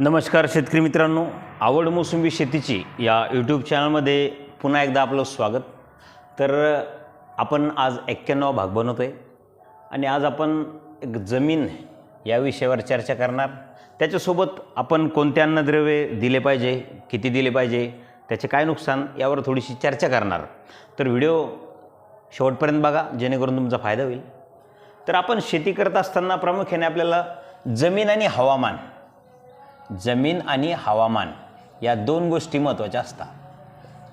नमस्कार शेतकरी मित्रांनो आवड मोसंबी शेतीची या यूट्यूब चॅनलमध्ये पुन्हा एकदा आपलं स्वागत. तर आपण आज एक्क्याण्णव भाग बनवतो आहे आणि आज आपण एक जमीन या विषयावर चर्चा करणार. त्याच्यासोबत आपण कोणते अन्नद्रव्ये दिले पाहिजे किती दिले पाहिजे त्याचे काय नुकसान यावर थोडीशी चर्चा करणार. तर व्हिडिओ शेवटपर्यंत बघा जेणेकरून तुमचा फायदा होईल. तर आपण शेती करत असताना प्रामुख्याने आपल्याला जमीन आणि हवामान जमीन आणि हवामान या दोन गोष्टी महत्त्वाच्या असतात.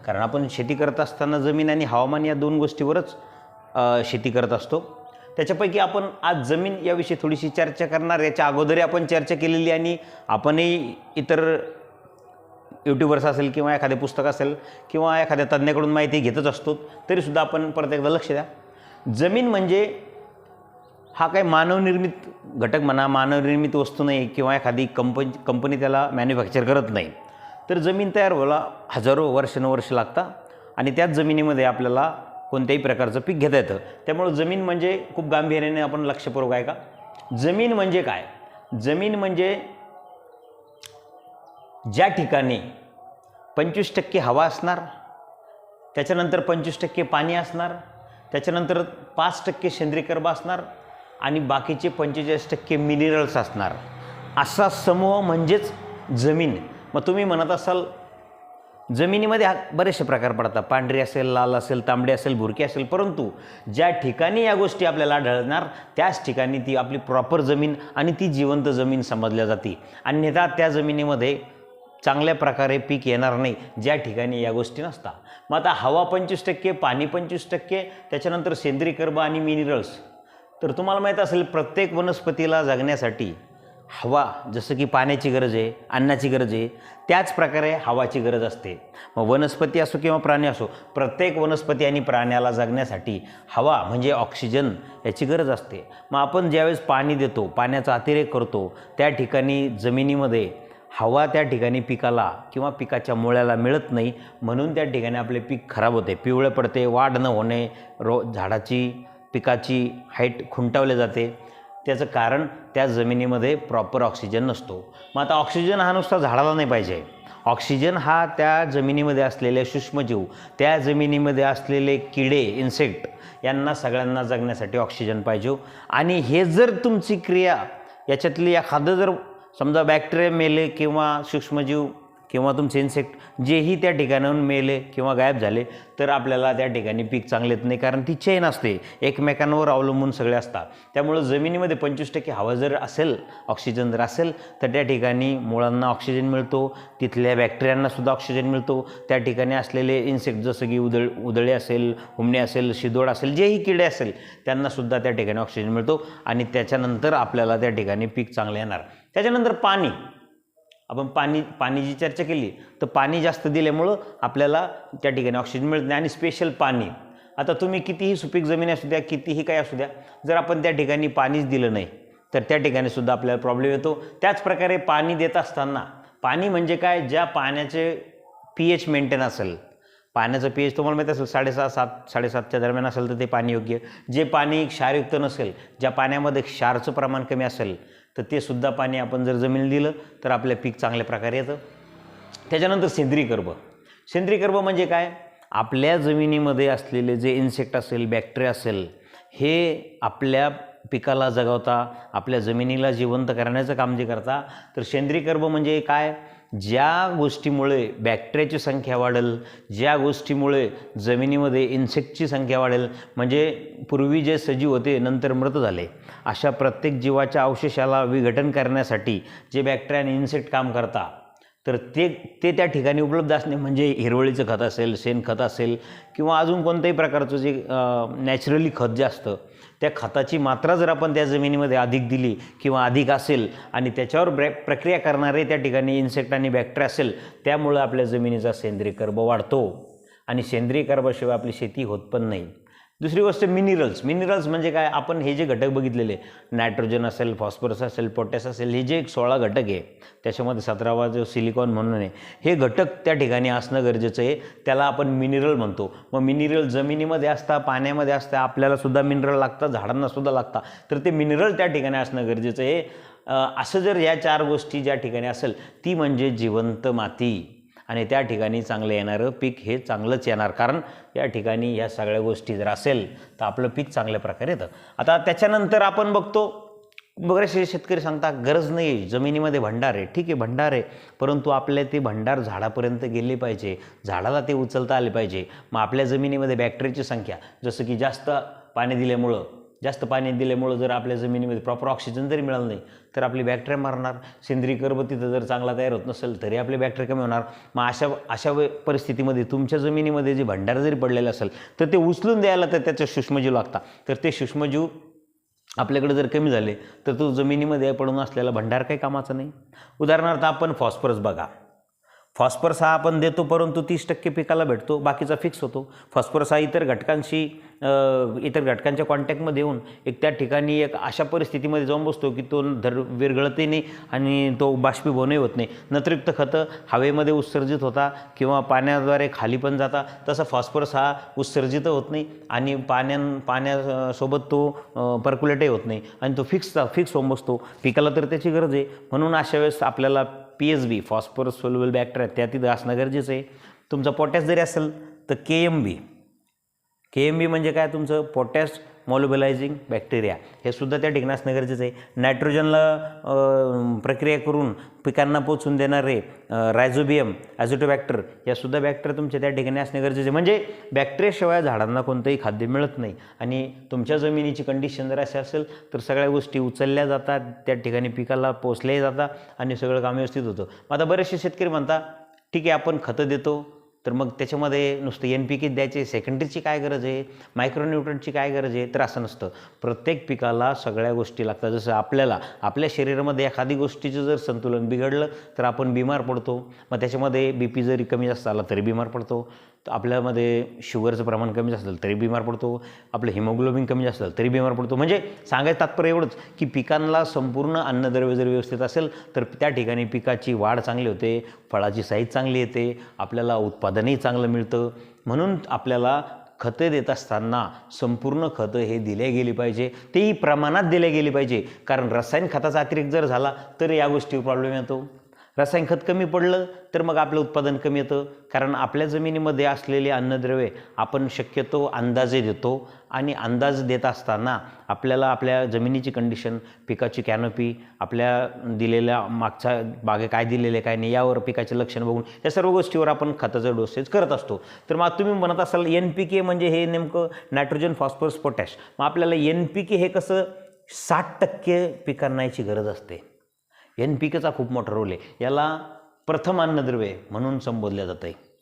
कारण आपण शेती करत असताना जमीन आणि हवामान या दोन गोष्टीवरच शेती करत असतो. त्याच्यापैकी आपण आज जमीन याविषयी थोडीशी चर्चा करणार. याच्या अगोदरही आपण चर्चा केलेली आणि आपणही इतर यूट्यूबर्स असेल किंवा एखादे पुस्तक असेल किंवा एखाद्या तज्ज्ञाकडून माहिती घेतच असतो तरीसुद्धा आपण परत एकदा लक्ष द्या. जमीन म्हणजे हा काही मानवनिर्मित घटक म्हणा मानवनिर्मित वस्तू नाही किंवा एखादी कंपनी कंपनी त्याला मॅन्युफॅक्चर करत नाही. तर जमीन तयार व्हायला हजारो वर्षानुवर्ष लागतात आणि त्याच जमिनीमध्ये आपल्याला कोणत्याही प्रकारचं पीक घेता येतं. त्यामुळं जमीन म्हणजे खूप गांभीर्याने आपण लक्षपूर्वक आहे का? जमीन म्हणजे काय? जमीन म्हणजे ज्या ठिकाणी पंचवीस टक्के हवा असणार त्याच्यानंतर पंचवीस टक्के पाणी असणार त्याच्यानंतर पाच टक्के सेंद्रिय कर्ब असणार आणि बाकीचे पंचेचाळीस टक्के मिनरल्स असणार. असा समूह म्हणजेच जमीन. मग तुम्ही म्हणत असाल जमिनीमध्ये हा बरेचसे प्रकार पडतात. पांढरी असेल लाल असेल तांबडी असेल भुरकी असेल परंतु ज्या ठिकाणी या गोष्टी आपल्याला आढळणार त्याच ठिकाणी ती आपली प्रॉपर जमीन आणि ती जिवंत जमीन समजल्या जाते. अन्यथा त्या जमिनीमध्ये चांगल्या प्रकारे पीक येणार नाही ज्या ठिकाणी या गोष्टी नसतात. मग आता हवा पंचवीस टक्के पाणी पंचवीस टक्के त्याच्यानंतर सेंद्रिय कर्ब आणि मिनरल्स तर तुम्हाला माहीत असेल प्रत्येक वनस्पतीला जगण्यासाठी हवा जसं की पाण्याची गरज आहे अन्नाची गरज आहे त्याच प्रकारे हवाची गरज असते. मग वनस्पती असो किंवा प्राणी असो प्रत्येक वनस्पती आणि प्राण्याला जगण्यासाठी हवा म्हणजे ऑक्सिजन याची गरज असते. मग आपण ज्यावेळेस पाणी देतो पाण्याचा अतिरेक करतो त्या ठिकाणी जमिनीमध्ये हवा त्या ठिकाणी पिकाला किंवा पिकाच्या मुळ्याला मिळत नाही म्हणून त्या ठिकाणी आपले पीक खराब होते. पिवळे पडते वाढ न होणे रो झाडाची पिकाची हाईट खुंटावले जाते. त्याचं कारण त्या जमिनीमध्ये प्रॉपर ऑक्सिजन नसतो. मग आता ऑक्सिजन हा नुसता झाडाला नाही पाहिजे. ऑक्सिजन हा त्या जमिनीमध्ये असलेले सूक्ष्मजीव त्या जमिनीमध्ये असलेले किडे इन्सेक्ट यांना सगळ्यांना जगण्यासाठी ऑक्सिजन पाहिजे हो. आणि हे जर तुमची क्रिया याच्यातली एखादं जर समजा बॅक्टेरिया मेले किंवा सूक्ष्मजीव किंवा तुमचे इन्सेक्ट जेही त्या ठिकाणाहून मेले किंवा गायब झाले तर आपल्याला त्या ठिकाणी पीक चांगले येत नाही. कारण ती चेन असते एकमेकांवर अवलंबून सगळे असतात. त्यामुळं जमिनीमध्ये पंचवीस टक्के हवा जर असेल ऑक्सिजन जर असेल तर त्या ठिकाणी मुळांना ऑक्सिजन मिळतो. तिथल्या बॅक्टेरियांनासुद्धा ऑक्सिजन मिळतो. त्या ठिकाणी असलेले इन्सेक्ट जसं की उदळ उदळे असेल हुमणे असेल शिदोड असेल जेही किडे असेल त्यांनासुद्धा त्या ठिकाणी ऑक्सिजन मिळतो. आणि त्याच्यानंतर आपल्याला त्या ठिकाणी पीक चांगलं येणार. त्याच्यानंतर पाणी. आपण पाणी पाणीची चर्चा केली तर पाणी जास्त दिल्यामुळं आपल्याला त्या ठिकाणी ऑक्सिजन मिळत नाही आणि स्पेशल पाणी. आता तुम्ही कितीही सुपीक जमीन असू द्या कितीही काय असू द्या जर आपण त्या ठिकाणी पाणीच दिलं नाही तर त्या ठिकाणी सुद्धा आपल्याला प्रॉब्लेम येतो. त्याचप्रकारे पाणी देत असताना पाणी म्हणजे काय? ज्या पाण्याचे पी एच मेंटेन असेल पाण्याचं पी एच तुम्हाला माहीत असेल साडेसहा सात साडेसातच्या दरम्यान असेल तर ते पाणी योग्य. जे पाणी क्षारयुक्त नसेल ज्या पाण्यामध्ये क्षारचं प्रमाण कमी असेल तर ते सुद्धा पाणी आपण जर जमीन दिलं तर आपलं पीक चांगल्या प्रकारे येतं. त्याच्यानंतर सेंद्रिय कर्ब. सेंद्रिय कर्ब म्हणजे काय? आपल्या जमिनीमध्ये असलेले जे इन्सेक्ट असेल बॅक्टेरिया असेल हे आपल्या पिकाला जगवता आपल्या जमिनीला जिवंत करण्याचं काम जे करता तर सेंद्रिय कर्ब म्हणजे काय? ज्या गोष्टीमुळे बॅक्टेरियाची संख्या वाढेल ज्या गोष्टीमुळे जमिनीमध्ये इन्सेक्टची संख्या वाढेल म्हणजे पूर्वी जे सजीव होते नंतर मृत झाले. अशा प्रत्येक जीवाच्या अवशेषाला विघटन करण्यासाठी जे बॅक्टेरिया आणि इन्सेक्ट काम करता तर ते ते त्या ठिकाणी उपलब्ध असणे म्हणजे हिरवळीचं खत असेल शेणखत असेल किंवा अजून कोणत्याही प्रकारचं जे नॅचरली खत जे असतं त्या खताची मात्रा जर आपण त्या जमिनीमध्ये अधिक दिली किंवा अधिक असेल आणि त्याच्यावर ब्रॅ प्रक्रिया करणारे त्या ठिकाणी इन्सेक्ट आणि बॅक्टेरिया असेल त्यामुळं आपल्या जमिनीचा सेंद्रिय कर्ब वाढतो. आणि सेंद्रिय कर्बाशिवाय आपली शेती होत पण नाही. दुसरी गोष्ट मिनरल्स मिनरल्स म्हणजे काय? आपण हे जे घटक बघितलेले नायट्रोजन असेल फॉस्फरस असेल पोटॅस असेल हे जे एक सोळा घटक आहे त्याच्यामध्ये सतरावा जो सिलिकॉन म्हणून आहे हे घटक त्या ठिकाणी असणं गरजेचं आहे. त्याला आपण मिनरल म्हणतो. मग मिनरल जमिनीमध्ये असता पाण्यामध्ये असतं आपल्यालासुद्धा मिनरल लागतात झाडांनासुद्धा लागतात तर ते मिनरल त्या ठिकाणी असणं गरजेचं आहे. असं जर या चार गोष्टी ज्या ठिकाणी असेल ती म्हणजे जिवंत माती. आणि त्या ठिकाणी चांगलं येणारं पीक हे चांगलंच येणार. कारण या ठिकाणी ह्या सगळ्या गोष्टी जर असेल तर आपलं पीक चांगल्या प्रकारे येतं. आता त्याच्यानंतर आपण बघतो बरेचसे शेतकरी सांगतात गरज नाही आहे जमिनीमध्ये भंडार आहे. ठीक आहे भंडार आहे परंतु आपल्या ते भंडार झाडापर्यंत गेले पाहिजे. झाडाला ते उचलता आले पाहिजे. मग आपल्या जमिनीमध्ये बॅक्टेरियाची संख्या जसं की जास्त पाणी दिल्यामुळं जास्त पाणी दिल्यामुळं जर आपल्या जमिनीमध्ये प्रॉपर ऑक्सिजन जरी मिळालं नाही तर आपली बॅक्टेरिया मारणार. सेंद्रिय कर्ब तिथं जर चांगला तयार होत नसेल तरी आपले बॅक्टेरिया कमी होणार. मग अशा अशा परिस्थितीमध्ये तुमच्या जमिनीमध्ये जे भंडार जरी पडलेलं असेल तर ते उचलून द्यायला तर त्याचे सूक्ष्मजीव लागतात. तर ते सूक्ष्मजीव आपल्याकडे जर कमी झाले तर तो जमिनीमध्ये पडून असलेला भंडार काही कामाचा नाही. उदाहरणार्थ आपण फॉस्फरस बघा. फॉस्फरस हा आपण देतो परंतु तीस टक्के पिकाला भेटतो बाकीचा फिक्स होतो. फॉस्फरस हा इतर घटकांशी इतर घटकांच्या कॉन्टॅक्टमध्ये येऊन एक त्या ठिकाणी एक अशा परिस्थितीमध्ये जाऊन बसतो की तो धर विरघळतही नाही आणि तो बाष्पीभवनही होत नाही. नत्रयुक्त खतं हवेमध्ये उत्सर्जित होता किंवा पाण्याद्वारे खाली पण जाता तसा फॉस्फरस हा उत्सर्जित होत नाही आणि पाण्या पाण्यासोबत तो पर्क्युलेटही होत नाही आणि तो फिक्स फिक्स होऊन बसतो. पिकाला तर त्याची गरज आहे. म्हणून अशा वेळेस आपल्याला P H B phosphorus soluble bacteria त्या तिथं असणं गरजेचं आहे. तुमचं पोटॅश जरी असेल तर के एम बी के एम बी म्हणजे काय? तुमचं पोटॅश मॉलिबलायझिंग बॅक्टेरिया. हे सुद्धा त्या ठिकाणी असणं गरजेचं आहे. नायट्रोजनला प्रक्रिया करून पिकांना पोचून देणारे रायझोबियम ॲझोटोबॅक्टर यासुद्धा बॅक्टेरिया तुमच्या त्या ठिकाणी असणे गरजेचे आहे. म्हणजे बॅक्टेरियाशिवाय झाडांना कोणतंही खाद्य मिळत नाही. आणि तुमच्या जमिनीची कंडिशन जर अशी असेल तर सगळ्या गोष्टी उचलल्या जातात. त्या ठिकाणी पिकाला पोचल्याही जातात आणि सगळं काम व्यवस्थित होतं. मग आता बरेचसे शेतकरी म्हणतात ठीक आहे आपण खतं देतो तर मग त्याच्यामध्ये नुसतं एन पी के द्यायचे सेकंडरीची काय गरज आहे? मायक्रोन्यूट्रनची काय गरज आहे? तर असं नसतं. प्रत्येक पिकाला सगळ्या गोष्टी लागतात. जसं आपल्याला आपल्या शरीरामध्ये एखादी गोष्टीचं जर संतुलन बिघडलं तर आपण बिमार पडतो. मग त्याच्यामध्ये बी पी जरी कमी जास्त आला तरी बिमार पडतो. तर आपल्यामध्ये शुगरचं प्रमाण कमी असलं तरी बिमार पडतो. आपलं हिमोग्लोबिन कमी असलं तरी बिमार पडतो. म्हणजे सांगायचं तात्पर्य एवढंच की पिकांना संपूर्ण अन्नद्रव्य जर व्यवस्थित असेल तर त्या ठिकाणी पिकाची वाढ चांगली होते फळाची साईज चांगली येते आपल्याला उत्पादनही चांगलं मिळतं. म्हणून आपल्याला खतं देत असताना संपूर्ण खतं हे दिले गेली पाहिजे. तेही प्रमाणात दिले गेली पाहिजे. कारण रसायन खताचा अतिरेक जर झाला तर या गोष्टीवर प्रॉब्लेम येतो. रासायनिक खत कमी पडलं तर मग आपलं उत्पादन कमी येतं. कारण आपल्या जमिनीमध्ये असलेले अन्नद्रव्ये आपण शक्यतो अंदाजे देतो आणि अंदाज देत असताना आपल्याला आपल्या जमिनीची कंडिशन पिकाची कॅनोपी आपल्या दिलेल्या मागच्या बागे काय दिलेले काय नाही यावर पिकाचे लक्षण बघून या सर्व गोष्टीवर आपण खताचं डोसेज करत असतो. तर मग तुम्ही म्हणत असाल एन पी के म्हणजे हे नेमकं नायट्रोजन फॉस्फरस पोटॅश मग आपल्याला एन पी के हे कसं साठ टक्के पिकांना याची गरज असते. एन पी केचा खूप मोठा रोल आहे. याला प्रथम अन्नद्रव्य म्हणून संबोधलं जातं आहे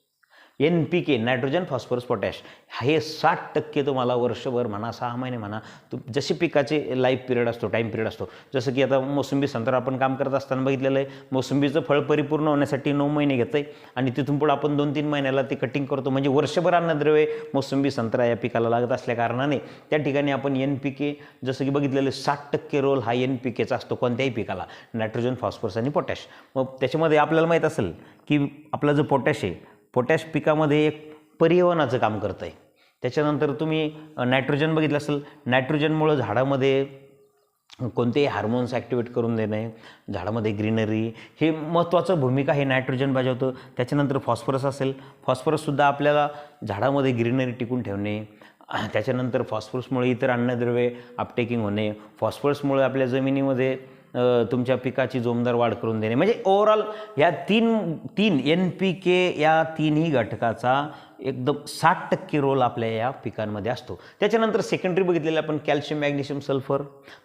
N P K nitrogen phosphorus potash हे साठ टक्के तुम्हाला वर्षभर म्हणा सहा महिने म्हणा तू जशी पिकाचे लाईफ पिरियड असतो टाईम पिरियड असतो जसं की आता मोसंबी संत्रा आपण काम करत असताना बघितलेलं आहे मोसंबीचं फळ परिपूर्ण होण्यासाठी नऊ महिने घेतं आहे आणि तिथून पुढं आपण दोन तीन महिन्याला ते कटिंग करतो. म्हणजे वर्षभर अन्नद्रव्ये मोसंबी संत्रा या पिकाला लागत असल्या कारणाने त्या ठिकाणी आपण एन पी के जसं की बघितलेलं आहे, साठ टक्के रोल हा एन पी केचा असतो कोणत्याही पिकाला नायट्रोजन फॉस्फरस आणि पोटॅश मग त्याच्यामध्ये आपल्याला माहीत असेल की आपलं जो पोटॅश आहे पोटॅश पिकामध्ये एक परिवहनाचं काम करतं आहे त्याच्यानंतर तुम्ही नायट्रोजन बघितलं असेल नायट्रोजनमुळं झाडामध्ये कोणतेही हार्मोन्स ॲक्टिवेट करून देणे झाडामध्ये ग्रीनरी हे महत्त्वाचं भूमिका हे नायट्रोजन बजावतं. त्याच्यानंतर फॉस्फरस असेल फॉस्फरससुद्धा आपल्याला झाडामध्ये ग्रीनरी टिकून ठेवणे त्याच्यानंतर फॉस्फरसमुळे इतर अन्नद्रव्ये अपटेकिंग होणे फॉस्फरसमुळे आपल्या जमिनीमध्ये तुमच्या पिकाची जोमदार वाढ करून देणे. म्हणजे ओव्हरऑल या तीन तीन एन पी के या तिन्ही घटकाचा एकदम साठ टक्के रोल आपल्या या पिकांमध्ये असतो. त्याच्यानंतर सेकंडरी बघितलेलं आपण कॅल्शियम मॅग्नेशियम सल्फर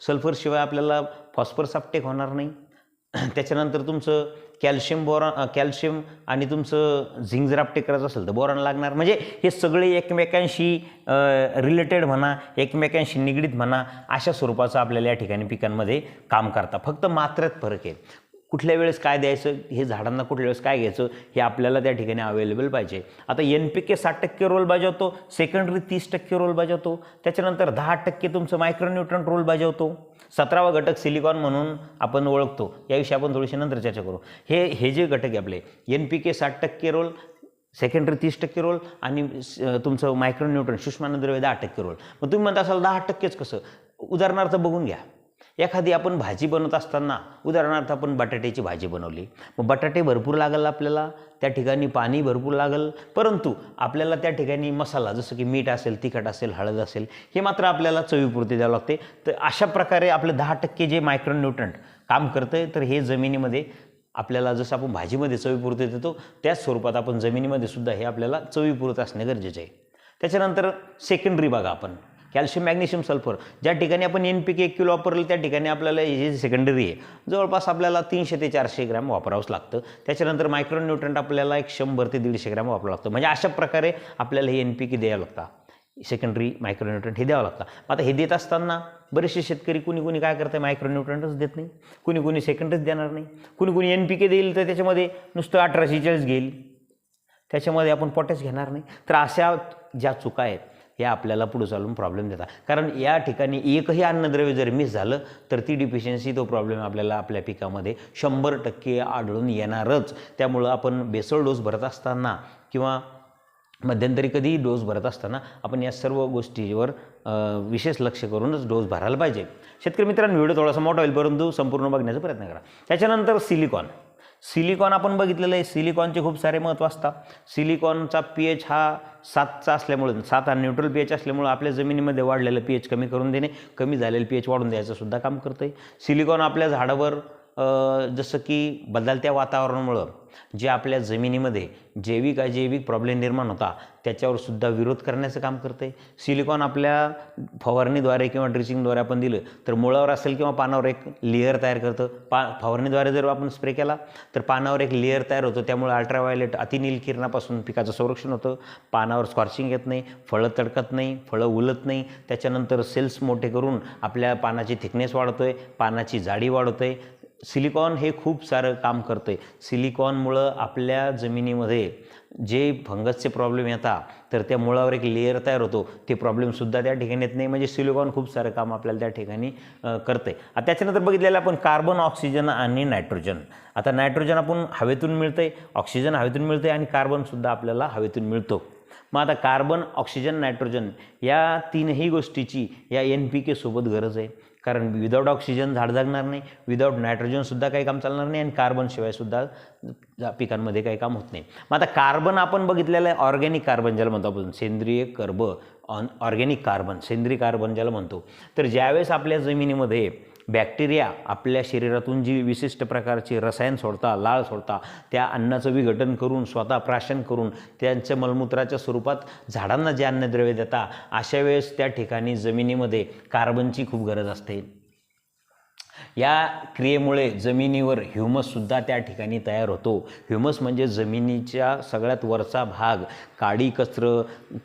सल्फरशिवाय आपल्याला फॉस्फरस अपटेक होणार नाही. त्याच्यानंतर तुमचं कॅल्शियम बोरॉन कॅल्शियम आणि तुमचं झिंक जर आपटे करायचं असेल तर बोरॉन लागणार. म्हणजे हे सगळे एकमेकांशी रिलेटेड म्हणा एकमेकांशी निगडीत म्हणा अशा स्वरूपाचं आपल्याला या ठिकाणी पिकांमध्ये काम करता. फक्त मात्रेत फरक आहे. कुठल्या वेळेस काय द्यायचं हे झाडांना कुठल्या वेळेस काय घ्यायचं हे आपल्याला त्या ठिकाणी अवेलेबल पाहिजे. आता एन पी के साठ टक्के रोल बजावतो सेकंडरी तीस टक्के रोल बजावतो त्याच्यानंतर दहा टक्के तुमचं मायक्रोन्यूट्रन रोल बजावतो. सतरावा घटक सिलिकॉन म्हणून आपण ओळखतो याविषयी आपण थोडीशी नंतर चर्चा करू. हे हे जे घटक आहे आपले एन पी के साठ टक्के रोल सेकंडरी तीस टक्के रोल आणि तुमचं मायक्रोन्यूट्रन सूक्ष्मानद्रव्य दहा टक्के रोल मग तुम्ही म्हणता असाल दहा टक्केच कसं? उदाहरणार्थ बघून घ्या. एखादी आपण भाजी बनवत असताना उदाहरणार्थ आपण बटाट्याची भाजी बनवली मग बटाटे भरपूर लागेल आपल्याला त्या ठिकाणी पाणी भरपूर लागेल परंतु आपल्याला त्या ठिकाणी मसाला जसं की मीठ असेल तिखट असेल हळद असेल हे मात्र आपल्याला चवीपुरती द्यावं लागते. तर अशा प्रकारे आपले दहा टक्के जे मायक्रोन्यूट्रंट काम करतं तर हे जमिनीमध्ये आपल्याला जसं आपण भाजीमध्ये चवीपुरते देतो त्याच स्वरूपात आपण जमिनीमध्ये सुद्धा हे आपल्याला चवीपुरत असणे गरजेचे आहे. त्याच्यानंतर सेकंडरी बघा आपण. Calcium magnesium sulphur. ज्या ठिकाणी आपण एन पी के एक किलो वापरलं त्या ठिकाणी आपल्याला हे जे सेकंडरी आहे जवळपास आपल्याला तीनशे ते चारशे ग्रॅम वापरावंच लागतं. त्याच्यानंतर मायक्रोन्यूट्रंट आपल्याला एक शंभर ते दीडशे ग्रॅम वापरावं लागतं. म्हणजे अशा प्रकारे आपल्याला हे एन पी के द्यावं लागतं. सेकंडरी मायक्रोन्यूट्रंट हे द्यावं लागतं. आता हे देत असताना बरेचसे शेतकरी कुणी कुणी काय करतं मायक्रोन्युट्रंटच देत नाही. कुणी कुणी सेकंडच देणार नाही. कुणी कुणी एन पी के देईल तर त्याच्यामध्ये नुसतं अठराशे चाळीस घेईल. त्याच्यामध्ये आपण पोटॅश घेणार नाही. तर अशा ज्या चुका आहेत हे आपल्याला पुढे चालून प्रॉब्लेम देतात. कारण या ठिकाणी एकही अन्नद्रव्य जर मिस झालं तर ती डिफिशियन्सी तो प्रॉब्लेम आपल्याला आपल्या पिकामध्ये शंभर टक्के आढळून येणारच. त्यामुळं आपण बेसळ डोस भरत असताना किंवा मध्यंतरी कधीही डोस भरत असताना आपण या सर्व गोष्टीवर विशेष लक्ष करूनच डोस भरायला पाहिजे. शेतकरी मित्रांनो व्हिडिओ थोडासा मोठा होईल परंतु संपूर्ण बघण्याचा प्रयत्न करा. त्याच्यानंतर सिलिकॉन सिलिकॉन आपण बघितलेलं आहे. सिलिकॉनचे खूप सारे महत्त्व असतात. सिलिकॉनचा पी एच हा सातचा असल्यामुळे सात हा न्यूट्रल पी एच असल्यामुळे आपल्या जमिनीमध्ये वाढलेलं पी एच कमी करून देणे कमी झालेलं पी एच वाढून द्यायचं सुद्धा काम करतं आहे सिलिकॉन आपल्या झाडावर जसं की बदलत्या वातावरणामुळं जे आपल्या जमिनीमध्ये जैविक अजैविक प्रॉब्लेम निर्माण होता त्याच्यावर सुद्धा विरोध करण्याचं काम करते सिलिकॉन आपल्या फवारणीद्वारे किंवा ड्रिचिंगद्वारे आपण दिलं तर मुळावर असेल किंवा पानावर एक लेअर तयार करतं. पा फवारणीद्वारे जर आपण स्प्रे केला तर पानावर एक लेअर तयार होतो. त्यामुळे अल्ट्राव्हायलेट अतिनील किरणापासून पिकाचं संरक्षण होतं. पानावर स्कॉर्चिंग येत नाही फळं तडकत नाही फळं उलत नाही. त्याच्यानंतर सेल्स मोठे करून आपल्या पानाची थिकनेस वाढतोय पानाची जाडी वाढवतोय सिलिकॉन हे खूप सारं काम करतं आहे सिलिकॉनमुळं आपल्या जमिनीमध्ये जे फंगसचे प्रॉब्लेम येतात तर त्या मुळावर एक लेअर तयार होतो. ते प्रॉब्लेमसुद्धा त्या ठिकाणी येत नाही. म्हणजे सिलिकॉन खूप सारं काम आपल्याला त्या ठिकाणी अ, करतं आहे त्याच्यानंतर बघितलेलं आपण कार्बन ऑक्सिजन आणि नायट्रोजन. आता नायट्रोजन आपण हवेतून मिळतं आहे ऑक्सिजन हवेतून मिळतं आहे आणि कार्बनसुद्धा आपल्याला हवेतून मिळतो. मग आता कार्बन ऑक्सिजन नायट्रोजन या तीनही गोष्टीची या एन पी केसोबत गरज आहे. कारण विदाऊट ऑक्सिजन झाड जगणार नाही विदाऊट नायट्रोजनसुद्धा काही काम चालणार नाही आणि कार्बनशिवायसुद्धा पिकांमध्ये काही काम होत नाही. मग आता कार्बन आपण बघितलेलं आहे ऑर्गॅनिक कार्बन ज्याला म्हणतो आपण सेंद्रिय कर्ब ऑन ऑर्गॅनिक कार्बन सेंद्रिय कार्बन ज्याला म्हणतो. तर ज्यावेळेस आपल्या जमिनीमध्ये बॅक्टेरिया आपल्या शरीरातून जी विशिष्ट प्रकारची रसायन सोडता लाळ सोडता त्या अन्नाचं विघटन करून स्वतः प्राशन करून त्यांच्या मलमूत्राच्या स्वरूपात झाडांना जे अन्नद्रव्य देता अशा वेळेस त्या ठिकाणी जमिनीमध्ये कार्बनची खूप गरज असते. या क्रियेमुळे जमिनीवर ह्युमससुद्धा त्या ठिकाणी तयार होतो. ह्युमस म्हणजे जमिनीच्या सगळ्यात वरचा भाग. काडी कचरं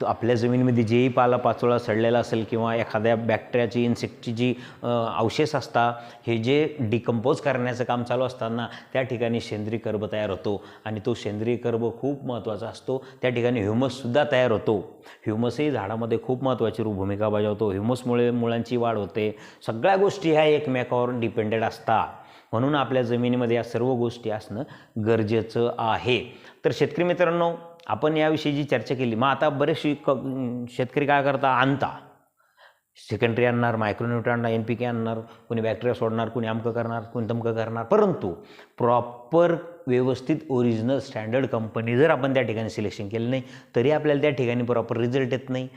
आपल्या जमिनीमध्ये जेही पालापाचोळा सडलेला असेल किंवा एखाद्या बॅक्टेरियाची इन्सेक्टची जी अवशेष असतात हे जे डिकम्पोज करण्याचं काम चालू असताना त्या ठिकाणी सेंद्रिय कर्ब तयार होतो आणि तो सेंद्रिय कर्ब खूप महत्त्वाचा असतो. त्या ठिकाणी ह्युमससुद्धा तयार होतो. ह्युमसही झाडामध्ये खूप महत्त्वाची भूमिका बजावतो. ह्युमसमुळे मुळांची वाढ होते. सगळ्या गोष्टी ह्या एकमेकावर डिपेंडेड असता. म्हणून आपल्या जमिनीमध्ये या सर्व गोष्टी असणं गरजेचं आहे. तर शेतकरी मित्रांनो आपण याविषयी जी चर्चा केली मग आता बरेचसे क शेतकरी काय करता? आणता. सेकंडरी आणणार मायक्रोन्यूट्रन आणणार एन पी के आणणार कोणी बॅक्टेरिया सोडणार कोणी अमकं करणार कोणी तमकं करणार. परंतु प्रॉपर व्यवस्थित ओरिजिनल स्टँडर्ड कंपनी जर आपण त्या ठिकाणी सिलेक्शन केलं नाही तरी आपल्याला त्या ठिकाणी प्रॉपर रिझल्ट येत नाही.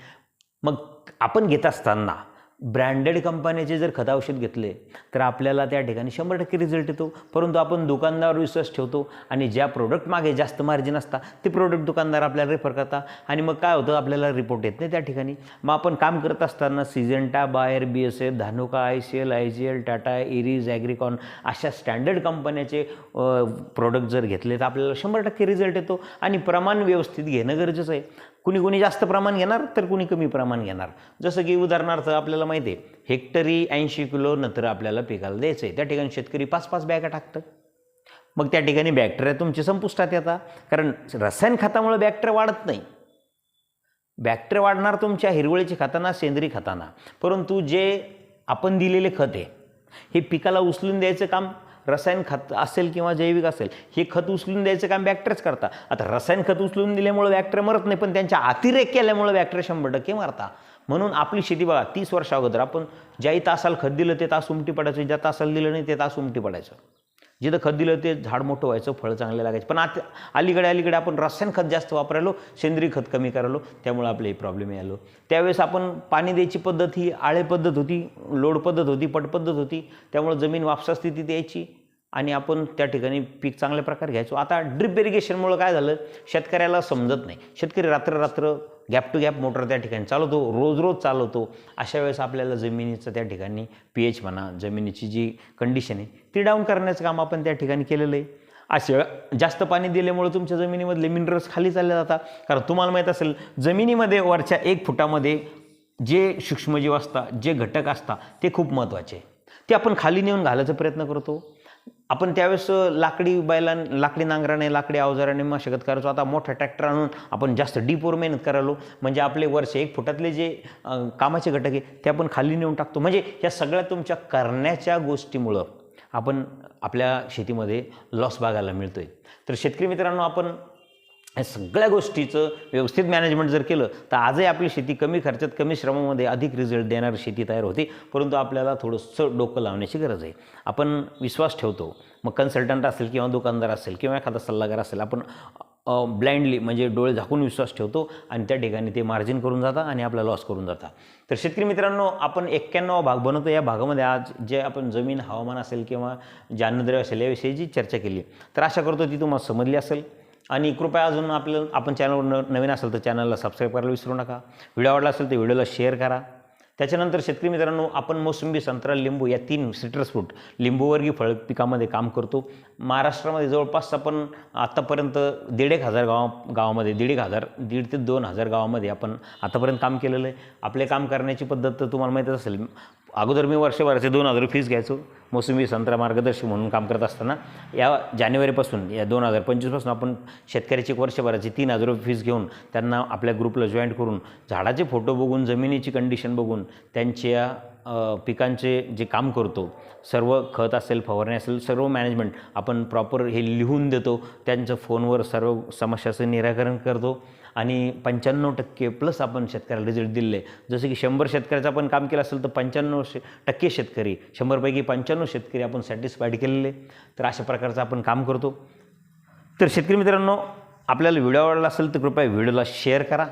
मग आपण घेत असताना ब्रँडेड कंपन्याचे जर खत औषध घेतले तर आपल्याला त्या ठिकाणी शंभर टक्के रिझल्ट येतो. परंतु आपण दुकानदारावर विश्वास ठेवतो आणि ज्या प्रोडक्ट मागे जास्त मार्जिन असतात ते प्रोडक्ट दुकानदार आपल्याला रेफर करतात आणि मग काय होतं आपल्याला रिपोर्ट येत नाही त्या ठिकाणी. मग आपण काम करत असताना Syngenta Bayer B S F Dhanuka I C L I G L Tata इरीज ॲग्रिकॉन अशा स्टँडर्ड कंपन्याचे प्रोडक्ट जर घेतले तर आपल्याला शंभर टक्के रिझल्ट येतो. आणि प्रमाण व्यवस्थित घेणं गरजेचं आहे. कुणी कुणी जास्त प्रमाण घेणार तर कुणी कमी प्रमाण घेणार. जसं की उदाहरणार्थ आपल्याला माहिती आहे हेक्टरी ऐंशी किलो नत्र आपल्याला पिकाला द्यायचं आहे त्या ठिकाणी शेतकरी पाच पाच बॅगा टाकतं. मग त्या ठिकाणी बॅक्टेरिया तुमचे संपुष्टात येतात. कारण रसायन खतामुळे बॅक्टेरिया वाढत नाही. बॅक्टेरिया वाढणार तुमच्या हिरवळीच्या खताना सेंद्रिय खताना. परंतु जे आपण दिलेले खत आहे हे पिकाला उचलून द्यायचं काम रसायन खत असेल किंवा जैविक असेल हे खत उचलून द्यायचं काम बॅक्टेरियाच करतात आता रसायन खत उचलून दिल्यामुळे बॅक्टर मरत नाही पण त्यांच्या अतिरेक केल्यामुळे बॅक्टर शंभर टक्के मरता. म्हणून आपली शेती बघा तीस वर्षा अगोदर आपण ज्याही तासाला खत दिलं ते तास उमटी पडायचं ज्या तासाला दिलं नाही ते तास उमटी पडायचं. जिथं खत दिलं ते झाड मोठं व्हायचं फळं चांगले लागायचं. पण आता अलीकडे अलीकडे आपण रसायन खत जास्त वापरायलो सेंद्रिय खत कमी करायलो त्यामुळे आपले प्रॉब्लेम यायलो. त्यावेळेस आपण पाणी द्यायची पद्धत ही आळे पद्धत होती लोड पद्धत होती पट पद्धत होती त्यामुळे जमीन वापसा स्थितीत यायची आणि आपण त्या ठिकाणी पीक चांगल्या प्रकारे घ्यायचो. आता ड्रिप इरिगेशनमुळं काय झालं? शेतकऱ्याला समजत नाही. शेतकरी रात्र रात्र गॅप टू गॅप मोटर त्या ठिकाणी चालवतो रोज रोज चालवतो. अशा वेळेस आपल्याला जमिनीचं त्या ठिकाणी पी एच म्हणा जमिनीची जी कंडिशन आहे ती डाऊन करण्याचं काम आपण त्या ठिकाणी केलेलं आहे. अशा जास्त पाणी दिल्यामुळे तुमच्या जमिनीमधले मिनरल्स खाली चालले जातात. कारण तुम्हाला माहीत असेल जमिनीमध्ये वरच्या एक फुटामध्ये जे सूक्ष्मजीव असतात जे घटक असतात ते खूप महत्त्वाचे ते आपण खाली नेऊन घालायचा प्रयत्न करतो. आपण त्यावेळेस लाकडी बैलां लाकडी नांगराने लाकडी अवजाराने मशागत करायचो. आता मोठा ट्रॅक्टर आणून आपण जास्त डीपवर मेहनत करायलो. म्हणजे आपले वर्ष एक फुटातले जे कामाचे घटक आहे ते आपण खाली नेऊन टाकतो. म्हणजे या सगळ्या तुमच्या करण्याच्या गोष्टीमुळं आपण आपल्या शेतीमध्ये लॉस बघायला मिळतो आहे तर शेतकरी मित्रांनो आपण या सगळ्या गोष्टीचं व्यवस्थित मॅनेजमेंट जर केलं तर आजही आपली शेती कमी खर्चात कमी श्रमामध्ये अधिक रिझल्ट देणारी शेती तयार होते. परंतु आपल्याला थोडंसं डोकं लावण्याची गरज आहे. आपण विश्वास ठेवतो. मग कन्सल्टंट असेल किंवा दुकानदार असेल किंवा एखादा सल्लागार असेल आपण ब्लाइंडली म्हणजे डोळे झाकून विश्वास ठेवतो आणि त्या ठिकाणी ते मार्जिन करून जातात आणि आपला लॉस करून जातात. तर शेतकरी मित्रांनो आपण एक्क्याण्णव भाग बनवतो. या भागामध्ये आज जे आपण जमीन हवामान असेल किंवा जान्नद्रव्य अन्नद्रव्य असेल याविषयी चर्चा केली. तर आशा करतो ती तुम्हाला समजली असेल. आणि कृपया अजून आपलं आपण चॅनलवर न नवीन असेल तर चॅनलला सबस्क्राईब करायला विसरू नका. व्हिडिओ आवडला असेल तर व्हिडिओला शेअर करा. त्याच्यानंतर शेतकरी मित्रांनो आपण मोसंबी संत्रा लिंबू या तीन सिट्रस फ्रूट लिंबूवर्गीय फळ पिकामध्ये काम करतो. महाराष्ट्रामध्ये जवळपास आपण आत्तापर्यंत दीड एक हजार गावा गावामध्ये दीड एक हजार दीड ते दोन हजार गावामध्ये आपण आतापर्यंत काम केलेलं आहे. आपले काम करण्याची पद्धत तर तुम्हाला माहीतच असेल अगोदर मी वर्षभराचे दोन हजार फीस घ्यायचो. मोसंबी संत्रा मार्गदर्शक म्हणून काम करत असताना या जानेवारीपासून या दोन हजार पंचवीसपासून आपण शेतकऱ्याची एक वर्षभराची तीन हजार रुपये फीस घेऊन त्यांना आपल्या ग्रुपला जॉईंट करून झाडाचे फोटो बघून जमिनीची कंडिशन बघून त्यांच्या पिकांचे जे काम करतो सर्व खत असेल फवारणी असेल सर्व मॅनेजमेंट आपण प्रॉपर हे लिहून देतो. त्यांचं फोनवर सर्व समस्याचं निराकरण करतो. आणि पंच्याण्णव टक्के प्लस आपण शेतकऱ्याला रिझल्ट दिले जसं की शंभर शेतकऱ्याचं आपण काम केलं असेल तर पंच्याण्णव शे टक्के शेतकरी शंभरपैकी पंच्याण्णव शेतकरी आपण सॅटिस्फाईड केलेले तर अशा प्रकारचं आपण काम करतो. तर शेतकरी मित्रांनो आपल्याला व्हिडिओ आवडला असेल तर कृपया व्हिडिओला शेअर करा.